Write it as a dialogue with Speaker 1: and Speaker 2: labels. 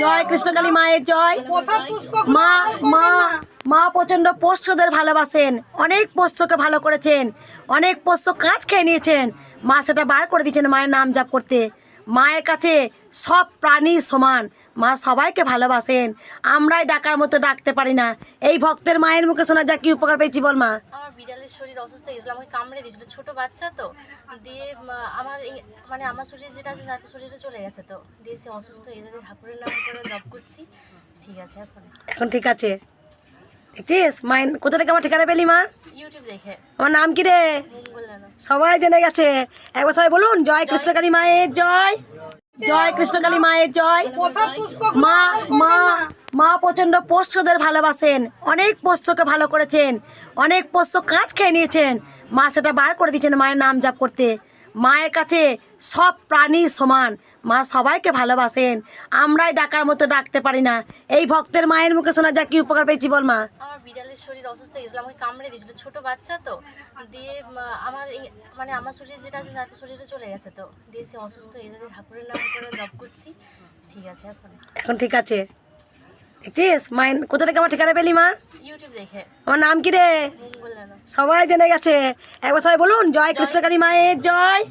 Speaker 1: জয় কৃষ্ণকালী মায়ের জয়। মা মা মা প্রচণ্ড পোষ্যদের ভালোবাসেন, অনেক পোষ্যকে ভালো করেছেন, অনেক পোষ্য কাজ খেয়ে নিয়েছেন। মা সেটা বার করে দিয়েছেন মায়ের নাম জাপ করতে। মায়ের কাছে সব প্রাণী সমান। মা সবাইকে ভালোবাসেন। আমরাই ডাকার মতো ডাকতে পারি না। এই ভক্তের মায়ের মুখে শোনা যা কি উপকার পেয়েছি বল মা?
Speaker 2: আমার বিড়ালের শরীর অসুস্থ হয়ে গেছিল আমাকে কামড়ে দিয়েছিল ছোট বাচ্চা তো। দিয়ে আমার মানে আমার শরীরে যেটা আছে তার শরীরে চলে গেছে তো। দিয়ে সে অসুস্থ হয়ে গেছে ঠাকুরের নাম করে জব করছি। ঠিক আছে এখন।
Speaker 1: এখন ঠিক আছে। দেখছিস? মায়ের কোথা থেকে আমার ঠিকানা পেলি মা?
Speaker 2: ইউটিউব দেখে।
Speaker 1: আমার নাম কি রে? সবাই জেনে গেছে। একবার সবাই বলুন, জয় কৃষ্ণকালী মায়ের জয়। জয় কৃষ্ণকালী মায়ের জয়। মা মা মা প্রচণ্ড পোষ্যদের ভালোবাসেন। অনেক পোষ্যকে ভালো করেছেন। অনেক পোষ্য কাজ খেয়ে নিয়েছেন। মা সেটা বার করে দিয়েছেন মায়ের নাম জাপ করতে। মায়ের কাছে সব প্রাণী সমান। মা সবাইকে ভালোবাসেন। আমরাই ডাকার মতো ডাকতে পারি না। এই ভক্তের মায়ের মুখে শোনা যা কি উপকার পেয়েছি বল মা?
Speaker 2: আমার বিড়ালের শরীর অসুস্থ হয়ে গেছিল আমাকে কামড়ে দিয়েছিল। ছোট বাচ্চা তো। দিয়ে আমার মানে আমার শরীরে যেটা আছে তার শরীরে চলে গেছে তো। দিয়ে সে অসুস্থ হয়ে গেছে ঠাকুরের নাম করে জব করছি। ঠিক আছে এখন।
Speaker 1: এখন ঠিক আছে। দেখছিস? মায়ের কোথা থেকে আমার ঠিকানা পেলি মা? আমার নাম কি রে? সবাই জেনে গেছে। একবার সবাই বলুন জয় কৃষ্ণকালী মায়ের জয়।